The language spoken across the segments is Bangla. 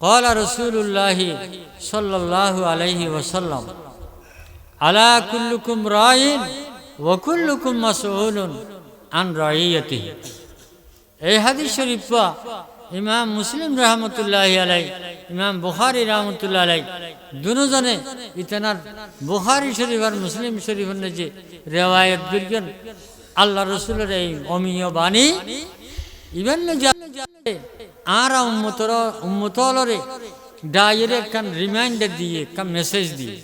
قال رسول الله صلى الله عليه وسلم على كلكم راع وكلكم مسؤول عن رعيته এই হাদিস শরীফ পা ইমাম মুসলিম রহমতুল্লাহ আলাই ইমাম বুখারি রহমতুল্লাহ আলাই দুজনে ইতানার বুখারি শরীফ আর মুসলিম শরীফের যে রেওয়ায়ত বিজ্ঞান আল্লাহ রসুলের এই অমীয় বাণী ইভেন আর উম্মতর উম্মতলরে ডায়ের একখান রিমাইন্ডার দিয়ে একখান মেসেজ দিয়ে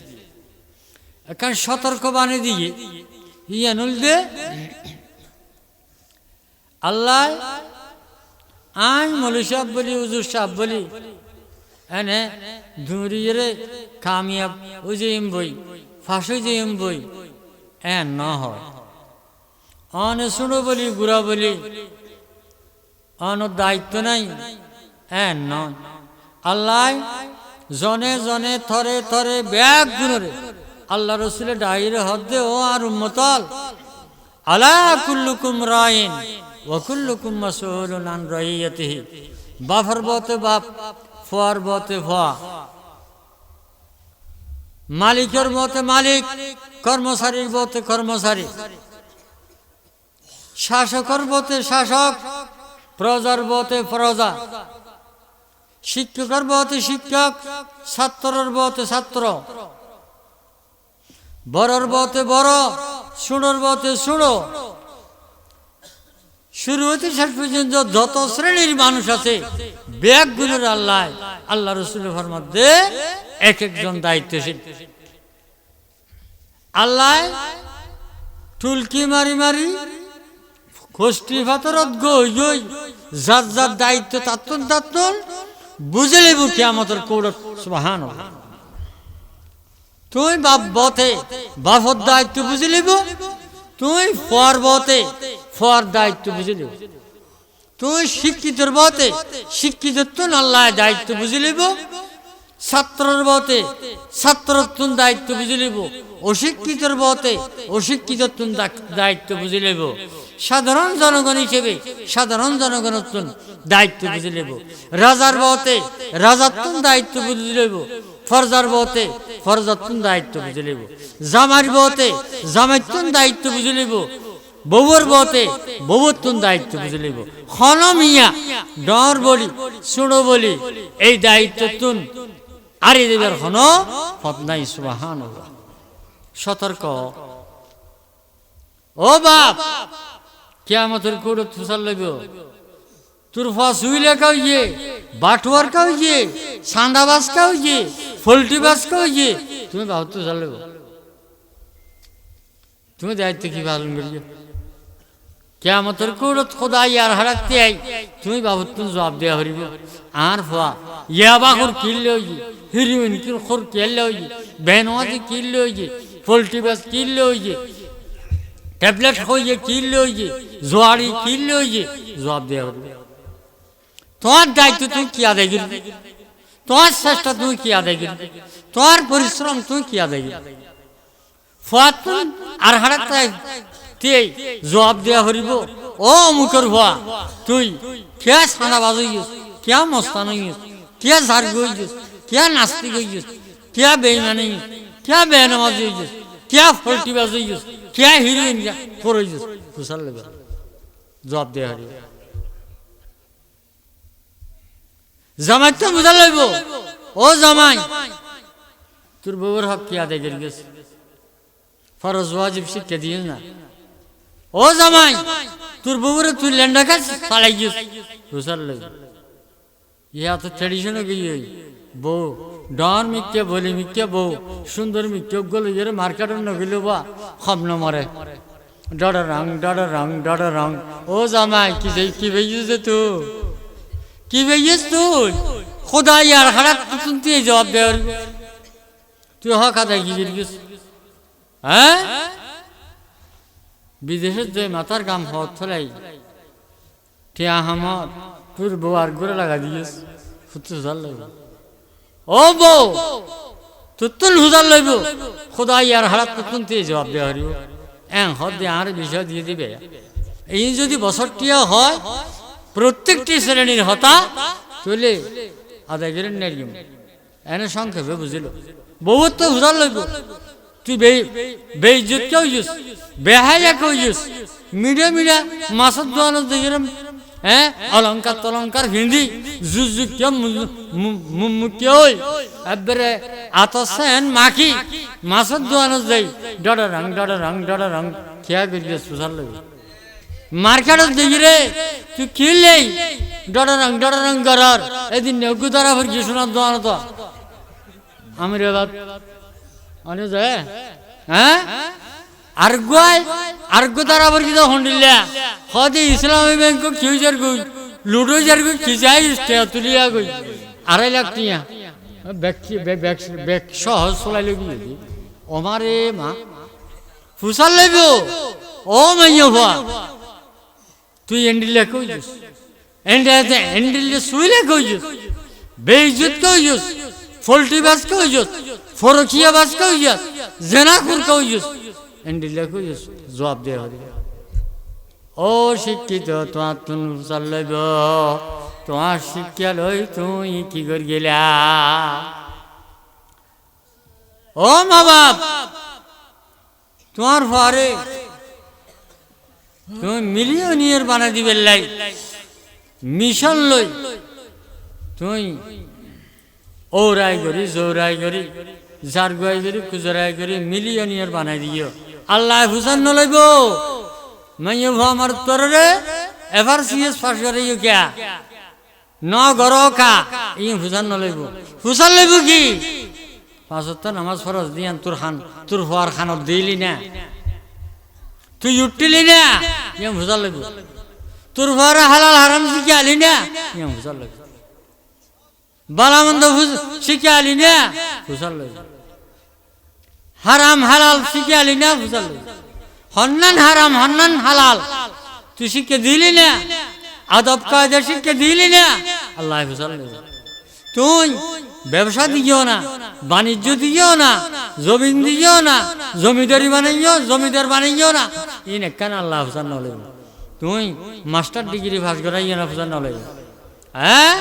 একখান সতর্ক বাণী দিয়ে ইয়ানুল দে, আল্লাহ আই মৌলী সাহেব বলি, হুজুর সাহেব বলি, এনে ধুরিয়ে কামিয়াব উজিম বই, ফাঁসি জিম বই এন ন হয়। অনে শুনো বলি, গুড়া বলি অন দায়িত্ব নাই। এন নয় আল্লাহ জনে জনে থরে থরে ব্যাগ গুণরে আল্লাহ রসুলে ডাইরে হদ্দে, ও আর উম্মতল, আলা কুল্লুকুম রাইন ওকুল্লুকুম মাসউলুন আন রাইয়াতিহি, বাফর বতে বাপ, ফোয়ার বতে ফোয়া, মালিকের মতে মালিক, কর্মচারীর বতে কর্মচারী, শাসকের বতে শাসক প্রজার বতে প্রজা। শিক্ষকের বতে শিক্ষক, ছাত্রের বতে ছাত্র। বড়র বতে বড় সুড়োর বতে সুড়ো শুরু হতে শেষ পর্যন্ত যত শ্রেণির মানুষ আছে, ব্যাগগুলোর আল্লাহ আল্লাহ রসুলের মধ্যে এক একজন দায়িত্বশীল। আল্লাহ টুলকি মারি মারি খষ্টি ফাতরত গই যার যার দায়িত্ব তাত্তন তাত্তন বুঝে লেবু কে আমাদের কৌড় সুবাহান তুই বাপ বতে, বাপর দায়িত্ব বুঝে লিব, তুই ফর বতে, ফর দায়িত্ব বুঝে লিব। তুই শিক্ষিতর বতে শিক্ষিত তুন আল্লাহ দায়িত্ব বুঝে লিব, ছাত্রর বতে ছাত্রত্বন দায়িত্ব বুঝে লিব। অশিক্ষিতর বতে অশিক্ষিতত্বন দায়িত্ব বুঝে লিব সাধারণ জনগণ হিসেবে সাধারণ জনগণত্বন দায়িত্ব বুঝে লিব রাজার বতে রাজাত্বন দায়িত্ব বুঝে লিব ফরজার বতে ফরজাত্বন দায়িত্ব বুঝে লিব জামার বতে জামাইত্বন দায়িত্ব বুঝে লিব বউর বতে বউত্বন দায়িত্ব বুঝে লিব খন মিয়া, ডর বলি সুড়ো বলি, এই দায়িত্ব তুন আরে দেবের হন ফতনাই সুবাহান সতর্ক। ও বাপ কেমতের কোড় তুষার লইব। তোর ফাঁস হুইলে কাউ ইয়ে বাটুয়ার কাউ ইয়ে সান্দাবাস কাউ ইয়ে ফল্টি বাস কাউ ইয়ে তুমি বাবু তুষার লইব। তুমি দায়িত্ব কি পালন করিও? কেমতের কোড় খোদাই আর হারাতে আই তুমি বাবু তুমি জবাব দেওয়া হরিব। আর ফোয়া ইয়া বাকুর কিনলে হইয়ে হিরোইন খোর কেললে হইয়ে বেনওয়াজি কিনলে হইয়ে পোল্ট্রি বাস কিনলে হইয়ে ট্যাবলেট হইয়ে কিনলে হইয়ে জোয়ারি কিনলে হইয়ে জবাব দেওয়া হরিব তোমার দায়িত্ব তুই কি আদায় করবি? তোমার চেষ্টা তুই কি আদায় করবি? তোমার পরিশ্রম তুই কি আদায় করবি? ফোয়া তুই আর হারাতে তুই জবাব দেওয়া হরিব। ও মুখের ভুয়া, তুই কে সাদা বাজ হইস? কে মস্তান হইস? কে ঝাড় হইস? কে নাস্তিক হইস? কে বেইমান হইস? কে বেনামাজ হইস? কে ফল্টি বাজ হইস কে হিরোইন করইস কুশাল লেবে জবাব দেওয়া হরিব জামাই তো বুঝা লইব ও জামাই তোর বউর হক কি আদায় করে গেছে ফরজ ওয়াজিব শিক্ষা দিও না ও জামাই তোর বউরে তুই ল্যান্ডা কাজ চালাই গিয়েছ বুঝার লইব ইয়া তো ট্রেডিশন গিয়ে বউ ডন মিকে বলি মিকে বউ। সুন্দর মিকে গলো ইয়ে মার্কেটের নগিল বা। খব নমরে ডর রং ডর রং ডর রং। ও জামাই, কি দেই কি যে তুই কি বেইছিস তুই খোদা ইয়ার হারাত তুই জবাব দে তুই হ আদায় কি গিয়েছিস হ্যাঁ? বিদেশের যে মাথার কাম হত ফলাই টিয়া হামত তোর বউ আর করে লাগা দিয়েছ ফুটতে হুজার লইব ও বউ তুল হুজার লইব। খোদা ইয়ার হারাত তুন তুই জবাব দেওয়া হরিব। এং হদ দিয়ে আর বিষয় দিয়ে দিবে। এই যদি বছরটিয়া হয়, প্রত্যেকটি শ্রেণির হতা চলে আদায় করে নেরিম। এনে সংক্ষেপে বুঝিল। বহুত তো বুঝার লইব। তুই বে বেইজ্জত কেউ ইউস বেহাইয়া কেউ ইউস মিডিয়া মিডিয়া মাসত দোয়ানো দেখিলাম হ্যাঁ? অলঙ্কার তলঙ্কার হিন্দি মাখি মাসত দোয়ানো দেই ডড রং ডড রং ডড রং খেয়া করিয়ে বুঝার লইব মার্কেটত দেখি রে তুই কিনলেই ডরারং ডরারং করার এদিন নেগু দ্বারা ফির কি শোনার দোয়ান তো। আমি রে বাপ অনে যায়? হ্যাঁ? আর্গুয়াই আর্গু দ্বারা ফির কি তো হন্ডিল্লা হদি ইসলামী ব্যাংক কিউজার গই লুডো জার গই খিজাই তুলিয়া গই। আড়াই লাখ টিয়া। ব্যাগ সহজ চলাই লবি ওমারে মা ফুসাল লইব। ও মাইয়া ভা। তুই এন্ডিলে কইছিস এন্ডিলে এন্ডিলে শুইলে কইছিস বেইজ্জত কইছিস ফল্টি বাস কইছিস ফরকিয়া বাস কইছিস জেনাকুর কইছিস এন্ডিলে জবাব দে হরি ও শিক্ষিত, তোমার তুন চাল্লব তোমার শিক্ষা লই তুই কি করে গেলা? ও মা বাপ, তোমার পরে তুমি মিলিয়নিয়ার বানা দিবে লাই, মিশন লই তুই ওরাই করি, জোরাই করি জারগুয়াই করি কুজরাই করি, মিলিয়নিয়ার বানাই দিও। আল্লাহ হুসান নলইব মাইয়ে ভো আমার তোরে এভার সিএস পাস করে ইউ কিয়া ন গর কা ই হুসান নলইব হুসান লইব কি? পাঁচত্ব নামাজ ফরজ দিয়ান তোর খান, তোর হওয়ার খানত দিলি না। তুই উঠলি না ইয়া বুঝার লাগবে তোর ঘরে হালাল হারাম শিখে আলি না ইয়া বুঝার লাগবে বালামন্দ শিখে আলি না বুঝার লাগবে হারাম হালাল শিখে আলি না বুঝার লাগবে হন্নান হারাম, হন্নান হালাল। তুই শিখে দিলি না? আদব কায়দা শিখে দিলি না? আল্লাহ বুঝার লাগবে তুই ব্যবসা দিও না, বাণিজ্য দিও না, জমিন দিও না, জমিদারি বানাইও, জমিদার বানাইও না। ইন একখান আল্লাহ হুসান তুই মাস্টার ডিগ্রি পাস করাই না হুসান হ্যাঁ?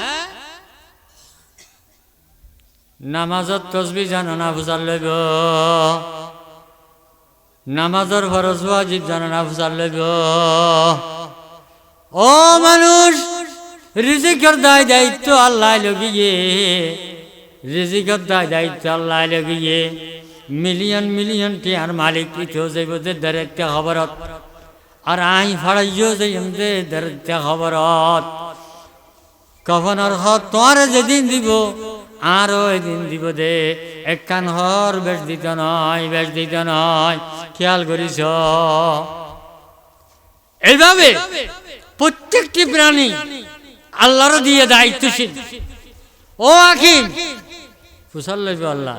নামাজত তসবি জানো না ফুসার লইব? নামাজর ফরজ ওয়াজিব জানো না ফুসার লইব? ও মানুষ, রিজিকের দায় দায়িত্ব আল্লাহ লগিয়ে রিজিকের দায় দায়িত্ব আল্লাহ লগিয়ে মিলিয়ন মিলিয়ন টিয়ার মালিক ইতো যাইব যে দরেকটা খবরত। আর আই ফাড়াইও যাইম যে দরেকটা খবরত। কফনের হক তোমার যেদিন দিব আরও এদিন দিব দে। একখান হর, বেশ দিত নয়, বেশ দিত নয়। খেয়াল করিস। এইভাবে প্রত্যেকটি প্রাণী আল্লাহর দিয়ে দায়িত্বশীল। ও আকিম ফুসাল লইবে আল্লাহ।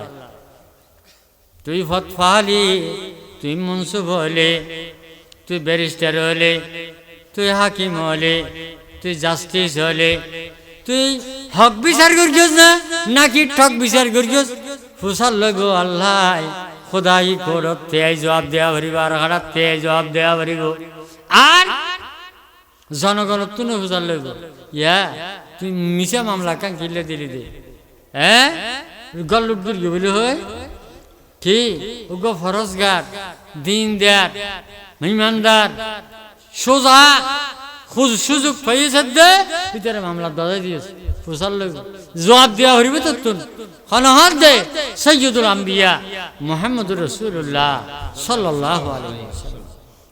তুই ফতফালি তুই মনসুব হলে, তুই ব্যারিস্টার হলে, তুই হাকিম হলে, তুই জাস্টিস হলে তুই হক বিচার করিস না? নাকি ঠক বিচার করিস? ফুসাল লইব আল্লাহ। খোদাই করত তে জবাব দেওয়া পারিব, আর হারাত তে জবাব দেওয়া পারিব। আর জনগণত তুনে বুঝার লইব। ইয়া, তুই মিশা মামলা কান কিনলে দিলি দে। হ্যাঁ গল্লুট করি বলি হয় কি? উগ ফরজগার দিন দেয়ার ইমানদার সোজা। সুযোগ পাইছে দে, ভিতরে মামলা দাদা দিয়েছে। ফুসার লইব। জবাব দেওয়া হরিবে তো তুন হনহর দে সৈয়দুল আম্বিয়া মোহাম্মদুর রসুল্লাহ সাল্লাহ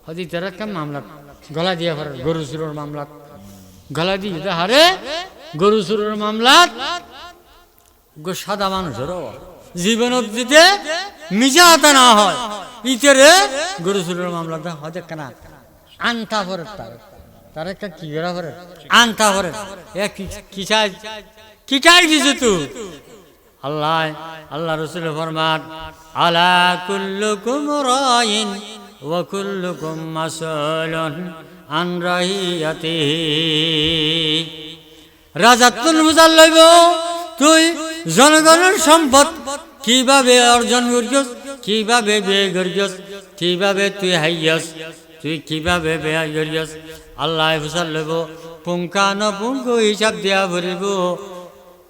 হদি তারা মামলা? গলা দিয়া ফের গরু চুরের মামলাত গলা দিয়ে হারে, গরু চুরের মামলাত সাদা মানুষেরও। জীবনত দিতে মিজা না হয়। ইতেরে গরু চুরের মামলাতে হতে কেনা। আনতা তার একটা কি করা? ফেরত আনতা ফেরত এ কিসাই কিটাই দিছে তুই আল্লাহ আল্লাহ রসুল ফরমান, আলা কুল্লুকুম রাইন ওয়া কুল্লুকুম মাসুলুন আন রাহিয়াতিহি রাজাতুল মুজাল লইব, তুই জনগণের সম্পদ কীভাবে অর্জন করিস কীভাবে ব্যয় করিস কীভাবে তুই হাইয়াস? তুই কীভাবে ব্যয় করিস আল্লাহ ফুসাল লইব, পুঙ্খান পুঙ্খ হিসাব দেয়া ভরিব।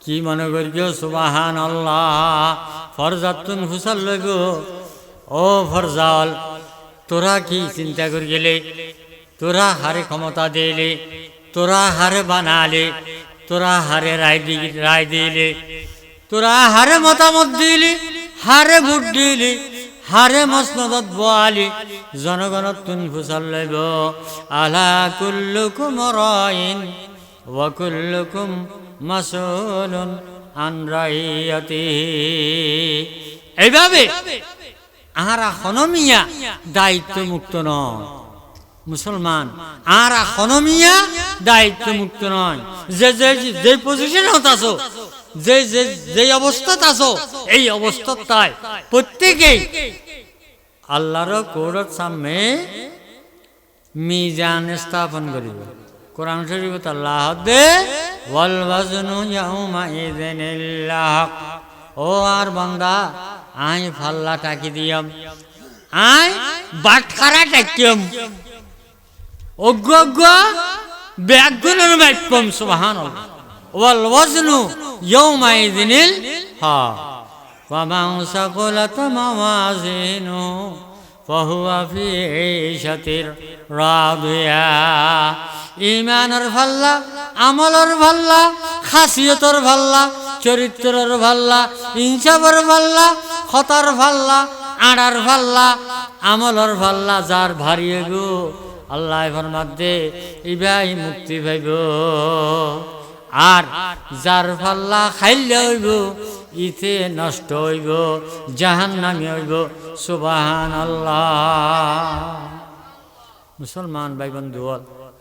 কি মনে করিও সুবাহান আল্লাহ ফরজাতুন হুসাল গো ও ফরজাল, তোরা কি চিন্তা করে গেলে তোরা হারে ক্ষমতা দিলে, তোরা হারে বানালে, তোরা হারে রায় রায় দিলে, তোরা হারে মতামত দিলি, হারে ভোট দিলি। হারে মসনদত বোয়ালি, জনগণত তুন ফুসাল লইব। আলা কুল্লুকুম রাইন ওয়া কুল্লুকুম মাসুলুন আন রাইয়াতিহি এইভাবে আহারা হনমিয়া দায়িত্ব মুক্ত নয়। মুসলমান আর হনমিয়া দায়িত্ব মুক্ত নয়। যে যে যে পজিশন আছো যে যে অবস্থাত আছো, এই অবস্থাত তাই। প্রত্যেকেই। আল্লাহর কোরত সামনে মিজান স্থাপন করিব। কোরআন শরীফ আল্লাহ দে ওয়াল ওয়াজনু ইয়াউমা ইযিনিল ও আর বান্দা, আই ফাল্লা টাকি দিয়াম। আই বাটখারা টাকিয়াম অজ্ঞ অজ্ঞ ব্যাগুনের মাইপম সুবহান ওয়াল ওয়াজনু ইয়াউমা ইযিনিল হক ومن ثقلت موازينه فهو في عيشة راضية ইমানের ভাল্লা আমলের ভাল্লা খাসিয়তর ভাল্লা চরিত্রের ভাল্লা ইনসাফের ভাল্লা খতার ভাল্লা আড়ার ভাল্লা আমলের ভাল্লা যার ভারিয়ে গো আল্লাহ ফরমাদ্দে ইবাই মুক্তি পাইব আর যার ফাল্লা খাইলে হইব, ইতে নষ্ট হইব জাহান নামি হইব সুবাহান মুসলমান ভাই বন্ধু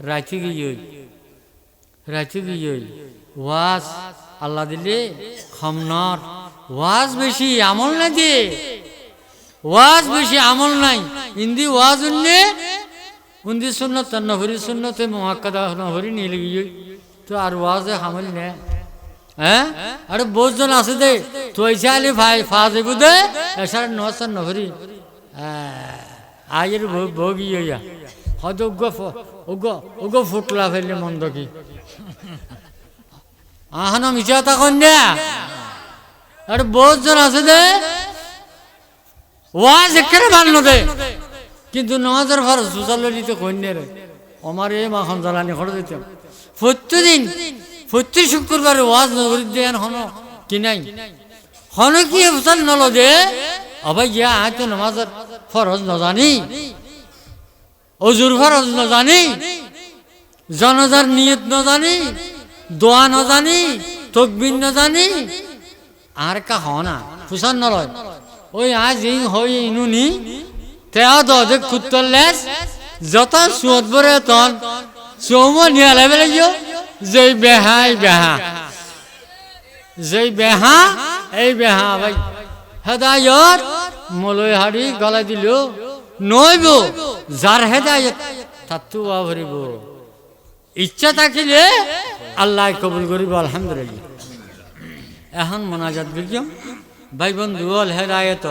রাইতে গিয়ে রাইতে গিয়ে ওয়াজ আল্লাহ দিলে খমনর, ওয়াজ বেশি আমল না দিয়ে ওয়াজ বেশি আমল নাই হিন্দি ওয়াজ উন্নে উন্দি সুন্নত নহরি সুন্নতে মহাক্কাদা নহরি নিয়ে গিয়ে তো আর ওয়াজে হামল নে। হ্যাঁ আরে বহুজন আছে দে। তো এসে আলি ভাই ফাজ এগু দে এসার নসার নহরি। আয়ের ভোগী হইয়া হয়তো উগ্র উগ্র উগ্র ফুটলা ফেললে মন্দ কি। আহানো মিছা তা কন্যা আরে বহুজন আছে দে। ওয়াজ একেবারে ভালো দে কিন্তু নমাজের ফরজ সুসাল কন্যা রে। আমার এই মাখন জ্বালানি খড় দিতাম। প্রত্যেকদিন প্রত্যেক শুক্রবার ওয়াজ নগরী দেন হন কি নাই? হন কি ফুসাল নল আবার ইয়া আয় তো নমাজের ফরজ নজানি। অজুর ফরজ নজানি। জনজার নিয়ত নজানি। দোয়া নজানি। তকবির নজানি। আর কা হনা ফুসান নলয় ওই আজ ইং হই ইনুনি তেয়া দে কুত্তর লেস যত সুদ বরে তন চৌম নিয়া লাইবে লাগিব যেই বেহাই বেহা যেই বেহা। এই বেহা ভাই। হেদায়ত মলই হাড়ি গলাই দিল। নইব যার হেদায়ত তাতো ভরিব ইচ্ছা থাকিলে আল্লাহ কবুল করিব আলহামদুলিল্লাহ। এখন মোনাজাত বুঝলাম ভাই বন্ধু, হল হেদায়ত।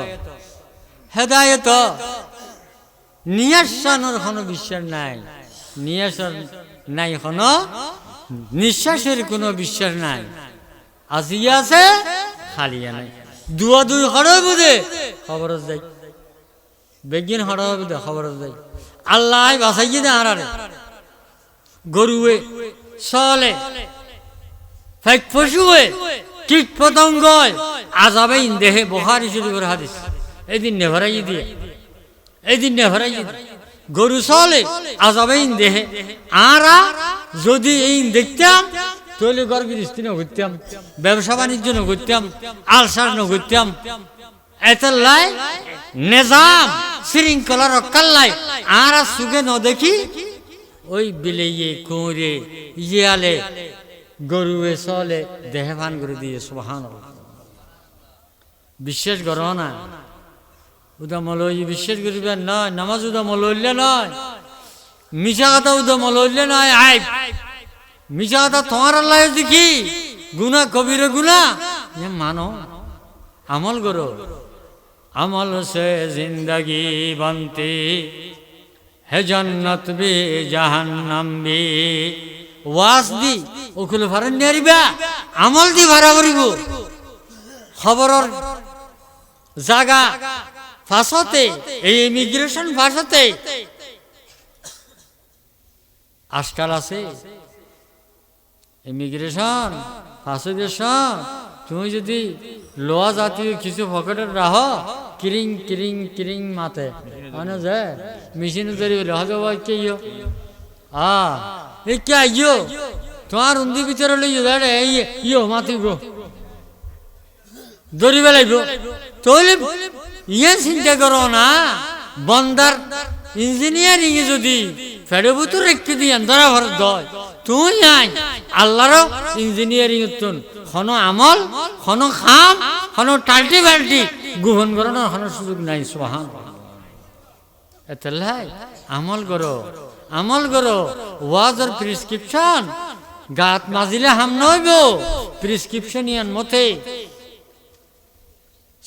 হেদায়ত নিয়াসানোর কোনো বিশ্বাস নাই। নিয়াসর নাই কোনো নিঃশ্বাসের কোনো বিশ্বাস নাই। আজিয়া আছে খালিয়া নাই। দুয়া দুই হরই বুঝে খবর যাই বেগিন হরই বুঝে খবর যাই আল্লাহ বাসাইয়ে দে আরারে গরুয়ে চলে ফেক পশুয়ে, কীট পতঙ্গ আজাবে দেহে বহারি শরীফের হাদিস। এদিন নেভরাই দিয়ে। এদিন নেভরাই গরু চলে, আজাবে দেহে। আরা যদি এই দেখতাম, তাহলে ঘর গৃহস্থী নগরতাম ব্যবসা বাণিজ্য নগরতাম আলসার নগরতাম এতলাই নিজাম, শৃঙ্খলা রক্ষাল্লাই আর সুগে ন দেখি, ওই বিলেয়ে কুঁড়ে ইয়ালে গরুয়ে চলে দেহভান করে দিয়ে সুবাহান বিশ্বাস করো না। উদা বিশ্বাস করিবেন নয় নামাজ উদা লইলে নয় মিশা কথা উদা লইলে নয় আই মিশা কথা তোমার আল্লাহ দেখি গুনা কবির গুনা মানো, আমল করো। আমল সে জিন্দগি বন্তি, হে জন্নত বি, জাহান্নাম বি। ওয়াস দি, ওকুল ভারণ নিয়ারিবা আমল দি ভাড়া করিব। খবরর জাগা ফাঁসতে, এই ইমিগ্রেশন ফাঁসতে। আজকাল আছে। ইমিগ্রেশন ফাঁসিদেশন তুমি যদি লোয়া জাতীয় কিছু পকেটে রাহ, কিরিং কিরিং কিরিং মাতে। মানে যে? মেশিন তৈরি হয়তো কে ইয়ো? আ এই কে ইয়ো? তোমার উন্দি ভিতরে লইও দাঁড়ে ইয়ো মাতিব। ধরিবে লাগব তাহলে ইয়ে চিন্তা করো না। বন্দার ইঞ্জিনিয়ারিং যদি ফেরবুতো রেখে দিয়ে ধরা ভরত দয়, তুই আই আল্লাহরও ইঞ্জিনিয়ারিং তুন। হন আমল, হন খাম, হন টাল্টি বাল্টি। গোহন করানোর হন সুযোগ নাই সোহান এতলাই আমল করো আমল করো। ওয়াজর প্রেসক্রিপশন, গাত মাজিলে হাম নইব। প্রেসক্রিপশন ইয়ান মতে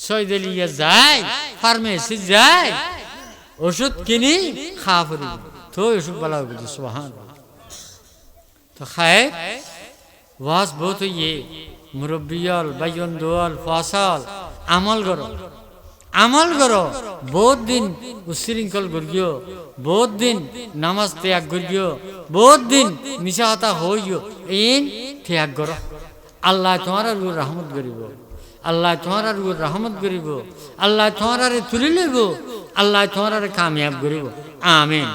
সৈদলিয়া যায়, ফার্মেসি যায়, ওষুধ কিনি খা ফুরি তো ওষুধ বলা হবে সোহান তো খায়, ওয়াজ বহুত ইয়ে মুরব্বিয়ল বাইয়ন দোয়াল ফসল, আমল করো। আমল করো, বহুত দিন উশৃঙ্খল করিও বহুত দিন নামাজ ত্যাগ করিও বহুত দিন মিশা হতা হইও ইন ত্যাগ করো। আল্লাহ তোমার রহমত করিব। আল্লাহ তোমার রহমত করিব। আল্লাহ তোমার তুলি লইব। আল্লাহ তোমার কামিয়াব করিব। আমিন।